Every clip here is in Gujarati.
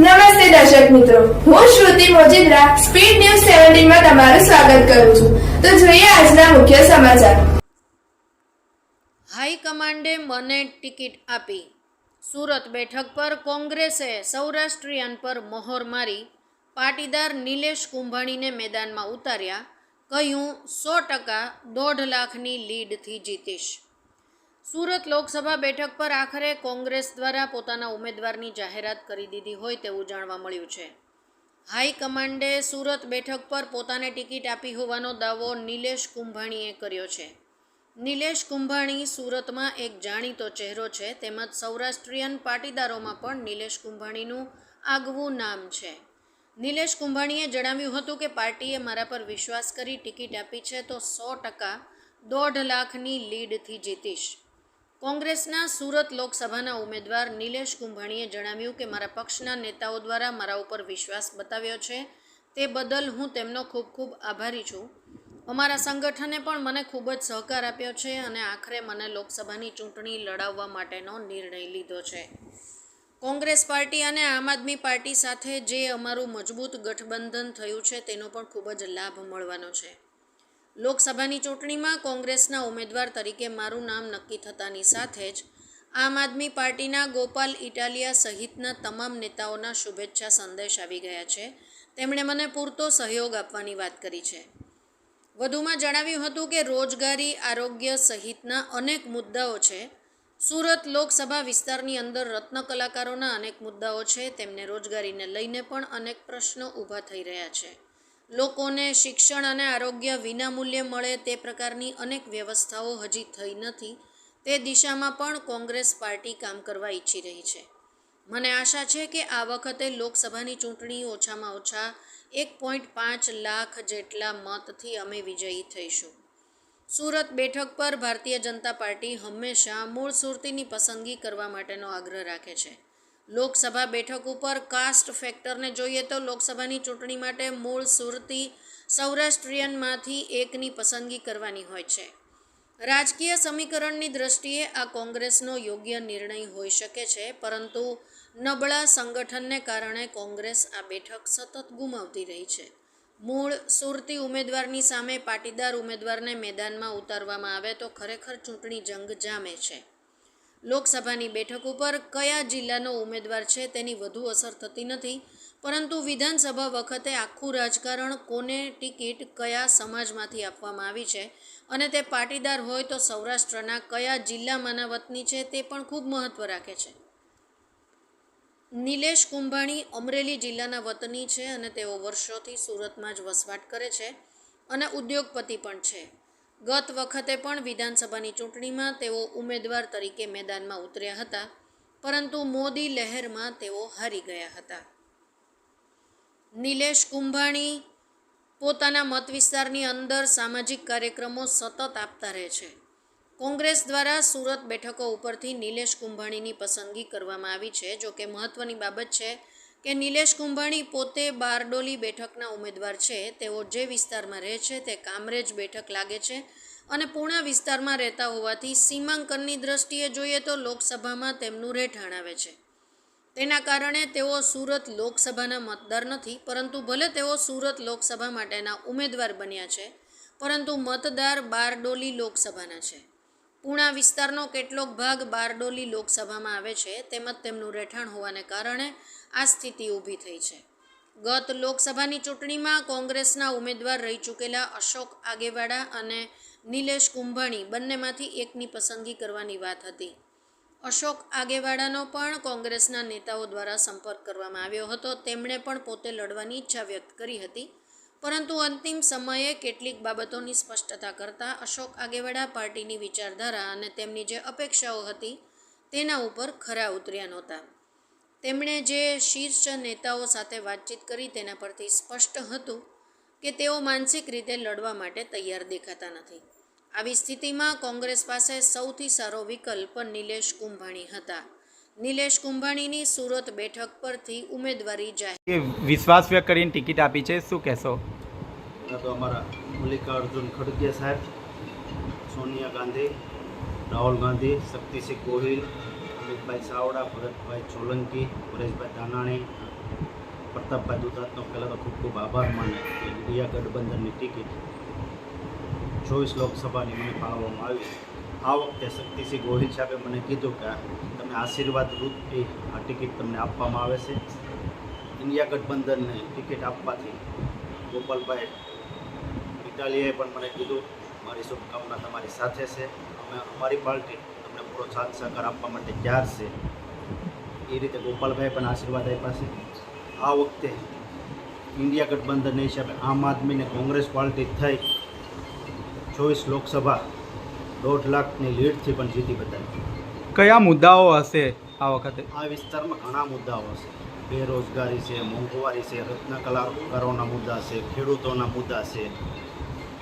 નમસ્તે દર્શક મિત્રો. હું શ્રુતિ મોજીદ્રા, સ્પીડ ન્યૂઝ સેવન્ટીનમાં તમારું સ્વાગત કરું છું. તો જોઈએ આજના મુખ્ય સમાચાર. હાઈકમાન્ડે મને ટિકિટ આપી. સુરત બેઠક પર કોંગ્રેસે સૌરાષ્ટ્રીયન પર મહોર મારી. પાટીદાર નિલેશ કુંભાણીને મેદાનમાં ઉતાર્યા. કહ્યું, સો ટકા દોઢ લાખની લીડથી જીતીશ. સુરત લોકસભા બેઠક પર આખરે કોંગ્રેસ દ્વારા પોતાના ઉમેદવારની જાહેરાત કરી દીધી હોય તેવું જાણવા મળ્યું છે. હાઈકમાન્ડે સુરત બેઠક પર પોતાને ટિકિટ આપી હોવાનો દાવો નિલેશ કુંભાણીએ કર્યો છે. નિલેશ કુંભાણી સુરતમાં એક જાણીતો ચહેરો છે, તેમજ સૌરાષ્ટ્રીયન પાટીદારોમાં પણ નિલેશ કુંભાણીનું આગવું નામ છે. નિલેશ કુંભાણીએ જણાવ્યું હતું કે, પાર્ટીએ મારા પર વિશ્વાસ કરી ટિકિટ આપી છે તો સો ટકા દોઢ લાખની લીડથી જીતીશ. કોંગ્રેસના સુરત લોકસભાના ઉમેદવાર નિલેશ કુંભાણીએ જણાવ્યું કે, મારા પક્ષના નેતાઓ દ્વારા મારા ઉપર વિશ્વાસ બતાવ્યો છે. તે બદલ હું તેમનો ખૂબ ખૂબ આભારી છું. અમારા સંગઠને પણ મને ખૂબ જ સહકાર આપ્યો છે અને આખરે મને લોકસભાની ચૂંટણી લડાવવા માટેનો નિર્ણય લીધો છે. કોંગ્રેસ પાર્ટી અને આમ આદમી પાર્ટી સાથે જે અમારું મજબૂત ગઠબંધન થયું છે, તેનો પણ ખૂબ જ લાભ મળવાનો છે. લોકસભાની ચૂંટણીમાં કોંગ્રેસના ઉમેદવાર તરીકે મારું નામ નક્કી થતાની સાથે જ આમ આદમી પાર્ટીના ગોપાલ ઇટાલિયા સહિતના તમામ નેતાઓના શુભેચ્છા સંદેશ આવી ગયા છે. તેમણે મને પૂરતો સહયોગ આપવાની વાત કરી છે. વધુમાં જણાવ્યું હતું કે રોજગારી, આરોગ્ય સહિતના અનેક મુદ્દાઓ છે. સુરત લોકસભા વિસ્તારની અંદર રત્ન કલાકારોના અનેક મુદ્દાઓ છે. તેમને રોજગારીને લઈને પણ અનેક પ્રશ્નો ઊભા થઈ રહ્યા છે. લોકોને શિક્ષણ અને આરોગ્ય વિનામૂલ્યે મળે તે પ્રકારની અનેક વ્યવસ્થાઓ હજી થઈ નથી. તે દિશામાં પણ કોંગ્રેસ પાર્ટી કામ કરવા ઈચ્છી રહી છે. મને આશા છે કે આ વખતે લોકસભાની ચૂંટણી ઓછામાં ઓછા એક પોઈન્ટ પાંચ લાખ જેટલા મતથી અમે વિજયી થઈશું. સુરત બેઠક પર ભારતીય જનતા પાર્ટી હંમેશા મૂળ સુરતીની પસંદગી કરવા માટેનો આગ્રહ રાખે છે. લોકસભા બેઠક ઉપર કાસ્ટ ફેક્ટરને જોઈએ તો લોકસભાની ચૂંટણી માટે મૂળ સુરતી સૌરાષ્ટ્રીયનમાંથી એકની પસંદગી કરવાની હોય છે. રાજકીય સમીકરણની દ્રષ્ટિએ આ કોંગ્રેસનો યોગ્ય નિર્ણય હોઈ શકે છે, પરંતુ નબળા સંગઠનને કારણે કોંગ્રેસ આ બેઠક સતત ગુમાવતી રહી છે. મૂળ સુરતી ઉમેદવારની સામે પાટીદાર ઉમેદવારને મેદાનમાં ઉતારવામાં આવે તો ખરેખર ચૂંટણી જંગ જામે છે. લોકસભાની બેઠક ઉપર કયા જિલ્લાનો ઉમેદવાર છે તેની વધુ અસર થતી નથી, પરંતુ વિધાનસભા વખતે આખું રાજકારણ કોને ટિકિટ કયા સમાજમાંથી આપવામાં આવી છે અને તે પાટીદાર હોય તો સૌરાષ્ટ્રના કયા જિલ્લામાંના વતની છે તે પણ ખૂબ મહત્ત્વ રાખે છે. નિલેશ કુંભાણી અમરેલી જિલ્લાના વતની છે અને તેઓ વર્ષોથી સુરતમાં જ વસવાટ કરે છે અને ઉદ્યોગપતિ પણ છે. ગત વખતે પણ વિધાનસભાની ચૂંટણીમાં તેઓ ઉમેદવાર તરીકે મેદાનમાં ઉતર્યા હતા, પરંતુ મોદી લહેરમાં તેઓ હારી ગયા હતા. નિલેશ કુંભાણી પોતાના મત વિસ્તારની અંદર સામાજિક કાર્યક્રમો સતત આપતા રહે છે. કોંગ્રેસ દ્વારા સુરત બેઠકો ઉપરથી નિલેશ કુંભાણીની પસંદગી કરવામાં આવી છે જો કે મહત્ત્વની બાબત છે કે નિલેશ કુંભાણી પોતે બારડોલી બેઠકના ઉમેદવાર છે. તેઓ જે વિસ્તારમાં રહે છે તે કામરેજ બેઠક લાગે છે અને પૂણા વિસ્તારમાં રહેતા હોવાથી સીમાંકનની દ્રષ્ટિએ જોઈએ તો લોકસભામાં તેમનું રહેઠાણ આવે છે. તેના કારણે તેઓ સુરત લોકસભાના મતદાર નથી, પરંતુ ભલે તેઓ સુરત લોકસભા માટેના ઉમેદવાર બન્યા છે, પરંતુ મતદાર બારડોલી લોકસભાના છે. પૂણા વિસ્તારનો કેટલોક ભાગ બારડોલી લોકસભામાં આવે છે, તેમજ તેમનું રહેઠાણ હોવાને કારણે આ સ્થિતિ ઊભી થઈ છે. ગત લોકસભાની ચૂંટણીમાં કોંગ્રેસના ઉમેદવાર રહી ચૂકેલા અશોક આગેવાડા અને નિલેશ કુંભાણી બંનેમાંથી એકની પસંદગી કરવાની વાત હતી. અશોક આગેવાડાનો પણ કોંગ્રેસના નેતાઓ દ્વારા સંપર્ક કરવામાં આવ્યો હતો. તેમણે પણ પોતે લડવાની ઈચ્છા વ્યક્ત કરી હતી. પરંતુ અંતિમ સમયે કેટલીક બાબતોની સ્પષ્ટતા કરતાં અશોક આગેવાડા પાર્ટીની વિચારધારા અને તેમની જે અપેક્ષાઓ હતી તેના ઉપર ખરા ઉતર્યા નહોતા. તેમણે જે શીર્ષ નેતાઓ સાથે વાતચીત કરી તેના પરથી સ્પષ્ટ હતું કે તેઓ માનસિક રીતે લડવા માટે તૈયાર દેખાતા નથી. આવી સ્થિતિમાં કોંગ્રેસ પાસે સૌથી સારો વિકલ્પ નિલેશ કુંભાણી હતા. નિલેશ કુંભાણીની સુરત બેઠક પરથી ઉમેદવારી જાહેર. વિશ્વાસ વ્યક્ત કરીને ટિકિટ આપી છે શું કહેશો? તો અમારા મલ્લિકાર્જુન ખડગે સાહેબ સોનિયા ગાંધી રાહુલ ગાંધી શક્તિસિંહ ગોહિલ અમિતભાઈ ચાવડા ભરતભાઈ સોલંકી પરેશભાઈ દાનાણી પ્રતાપભાઈ દુધાતનો પહેલાં તો ખૂબ ખૂબ આભાર માને કે ઇન્ડિયા ગઠબંધનની ટિકિટ ચોવીસ લોકસભાની મને ફાળવવામાં આવી. આ વખતે શક્તિસિંહ ગોહિલ સાહેબે મને કીધું કે તમે આશીર્વાદ રૂપથી આ ટિકિટ તમને આપવામાં આવે છે. ઇન્ડિયા ગઠબંધનને ટિકિટ આપવાથી ગોપાલભાઈ ઇટાલીએ પણ મને કીધું, મારી શુભકામના તમારી સાથે છે. અમે અમારી પાર્ટી તમને પ્રોત્સાહન સહકાર આપવા માટે તૈયાર છે. એ રીતે ગોપાલભાઈ પણ આશીર્વાદ આપ્યા છે. આ વખતે ઇન્ડિયા ગઠબંધનને હિસાબે આમ આદમીને કોંગ્રેસ પાર્ટી થઈ. ચોવીસ લોકસભા દોઢ લાખની લીડથી પણ જીતી બતાવી કયા મુદ્દાઓ હશે આ વખતે? આ વિસ્તારમાં ઘણા મુદ્દાઓ હશે. બેરોજગારી છે મોંઘવારી છે રત્ન કલાકારોના મુદ્દા છે ખેડૂતોના મુદ્દા છે.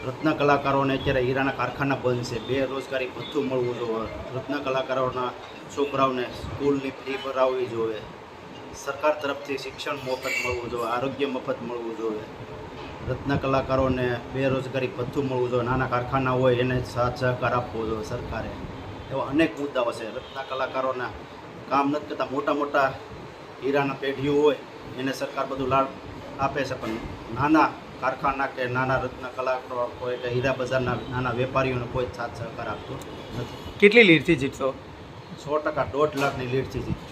રત્ન કલાકારોને અત્યારે હીરાના કારખાના બંધ છે. બેરોજગારી ભથ્થું મળવું જોઈએ રત્ન કલાકારોના છોકરાઓને સ્કૂલની ફી ભરાવવી જોઈએ સરકાર તરફથી શિક્ષણ મફત મળવું જોઈએ આરોગ્ય મફત મળવું જોઈએ રત્ન કલાકારોને બેરોજગારી ભથ્થું મળવું જોઈએ નાના કારખાના હોય એને સાથ સહકાર આપવો જોઈએ સરકારે. એવા અનેક મુદ્દાઓ છે. રત્ન કલાકારોના કામ નથી કરતા. મોટા મોટા હીરાના પેઢીઓ હોય એને સરકાર બધું લાભ આપે છે. પણ નાના કારખાના કે નાના રત્ન કલાકારો હોય કે હીરા બજારના નાના વેપારીઓને કોઈ સાથ સહકાર આપતો નથી. કેટલી લીડથી જીતશો? સો ટકા દોઢ લાખની લીડથી જીત.